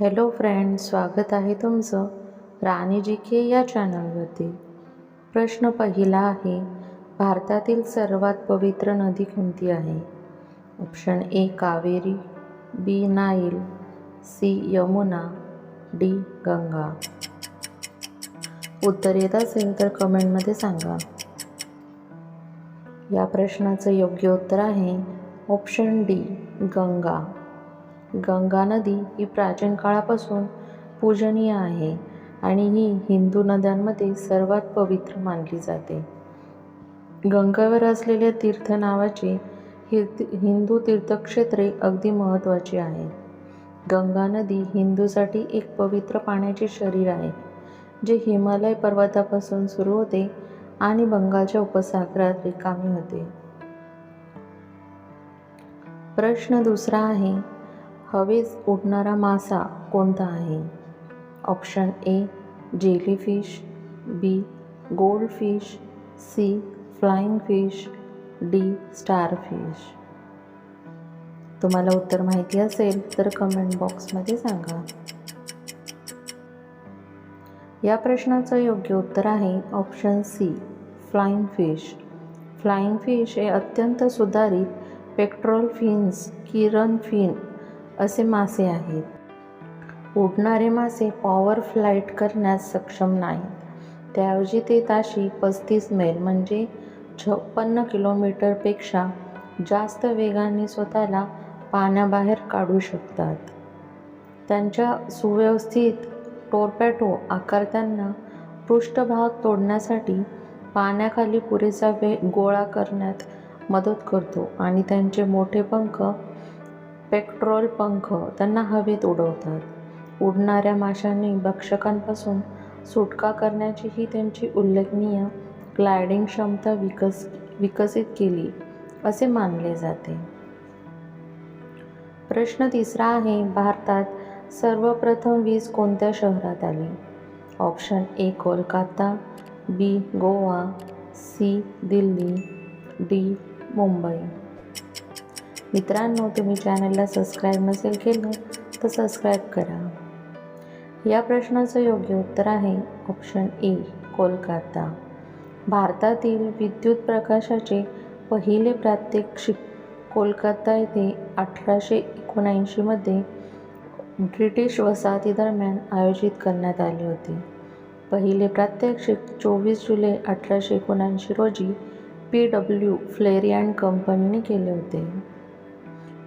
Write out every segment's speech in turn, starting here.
Hello friend स्वागत आहे तुमचं राणी जी के या चॅनलवरती. प्रश्न पहिला आहे भारतातील सर्वात पवित्र नदी कोणती आहे? Option A Kaveri B Nile C Yamuna D Ganga. उत्तर येत असेल तर कमेंटमध्ये सांगा. या प्रश्नाचं योग्य उत्तर आहे ऑप्शन डी गंगा. गंगा नदी ही प्राचीन काळापासून पूजनीय आहे आणि ही हिंदू नद्यांमध्ये सर्वात पवित्र मानली जाते. गंगावर असलेल्या तीर्थ नावाची हिंदू तीर्थक्षेत्रे अगदी महत्त्वाची आहेत गंगा नदी हिंदूसाठी एक पवित्र पाण्याचे शरीर आहे जे हिमालय पर्वतापासून सुरू होते आणि बंगालच्या उपसागरात रिकामी होते. प्रश्न दुसरा आहे हवेत उडणारा मासा कोणता आहे? Option A jellyfish B goldfish C flying fish D starfish. तुम्हाला उत्तर माहिती असेल तर कमेंट बॉक्समध्ये सांगा. या प्रश्नाचं योग्य उत्तर आहे option C flying fish. Flying fish हे अत्यंत सुधारित पेट्रोल फिन्स किरण फिन असे मासे आहेत. उडणारे मासे पॉवर फ्लाईट करण्यास सक्षम नाहीत. त्याऐवजी ते ताशी पस्तीस मैल म्हणजे छप्पन्न किलोमीटरपेक्षा जास्त वेगाने स्वतःला पाण्याबाहेर काढू शकतात. त्यांच्या सुव्यवस्थित टोरपॅटो आकारत्यांना पृष्ठभाग तोडण्यासाठी पाण्याखाली पुरेसा वेग गोळा करण्यात मदत करतो आणि त्यांचे मोठे पंख पेट्रोल पंख त्यांना हवेत उडवतात. उडणाऱ्या माशांनी भक्षकांपासून सुटका करण्याची ही त्यांची उल्लेखनीय ग्लायडिंग क्षमता विकस विकसित केली असे मानले जाते. प्रश्न तिसरा आहे भारतात सर्वप्रथम वीज कोणत्या शहरात आली? Option A Kolkata B Goa C Delhi D Mumbai. मित्रांनो तुम्ही चॅनलला सबस्क्राईब नसेल केलं तर सबस्क्राईब करा. या प्रश्नाचं योग्य उत्तर आहे ऑप्शन ए कोलकाता. भारतातील विद्युत प्रकाशाचे पहिले प्रात्यक्षिक कोलकाता येथे अठराशे एकोणऐंशीमध्ये ब्रिटिश वसाहतीदरम्यान आयोजित करण्यात आले होते. पहिले प्रात्यक्षिक चोवीस जुलै अठराशे एकोणऐंशी रोजी पी डब्ल्यू फ्लेरियन अँड कंपनीने केले होते.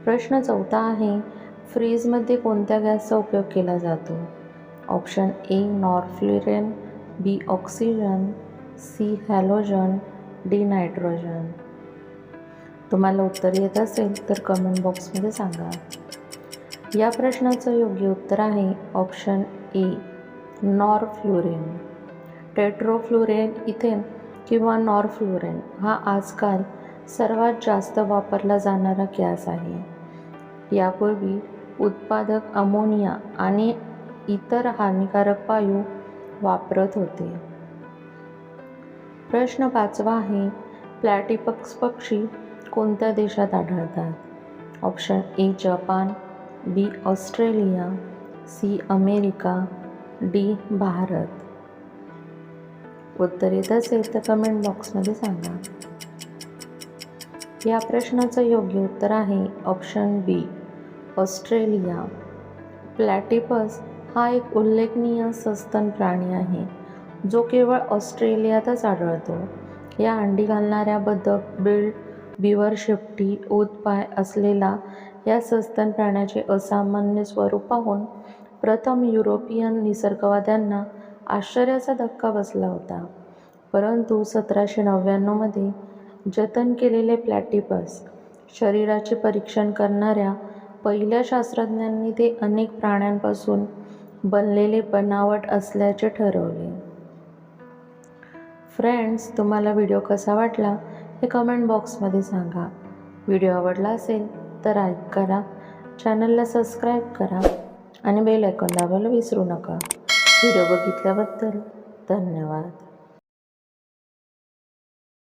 प्रश्न चौथा आहे फ्रीजमध्ये कोणत्या गॅसचा उपयोग केला जातो? Option A norflurane B oxygen C halogen D nitrogen. तुम्हाला उत्तर येत असेल तर कमेंट बॉक्समध्ये सांगा. या प्रश्नाचं योग्य उत्तर आहे ऑप्शन ए नॉरफ्लुरेन टेट्रोफ्लुरेन इथेन किंवा नॉरफ्लुरेन हा आजकाल सर्वात जास्त वापरला जाणारा गॅस आहे. यापूर्वी उत्पादक अमोनिया आणि इतर हानिकारक वायू वापरत होते. प्रश्न पाचवा आहे प्लॅटिपक्स पक्षी कोणत्या देशात आढळतात? Option A Japan B Australia C America D Bharat. उत्तर येत असेल तर कमेंट बॉक्समध्ये सांगा. या प्रश्नाचं योग्य उत्तर आहे ऑप्शन बी ऑस्ट्रेलिया. प्लॅटिपस हा एक उल्लेखनीय सस्तन प्राणी आहे जो केवळ ऑस्ट्रेलियातच आढळतो. या अंडी घालणाऱ्या बदक बिल्ड बिवर शेपटी पाय असलेला या सस्तन प्राण्याचे असामान्य स्वरूप पाहून प्रथम युरोपियन निसर्गवाद्यांना आश्चर्याचा धक्का बसला होता. परंतु सतराशे नव्याण्णवमध्ये जतन केलेले प्लॅटिपस. शरीराचे परीक्षण करणाऱ्या पहिल्या शास्त्रज्ञांनी ते अनेक प्राण्यांपासून बनलेले बनावट असल्याचे ठरवले. फ्रेंड्स तुम्हाला व्हिडिओ कसा वाटला हे कमेंट बॉक्समध्ये सांगा. व्हिडिओ आवडला असेल तर लाईक करा चॅनलला सबस्क्राईब करा आणि बेल आयकॉन दाबायला विसरू नका. व्हिडिओ बघितल्याबद्दल धन्यवाद.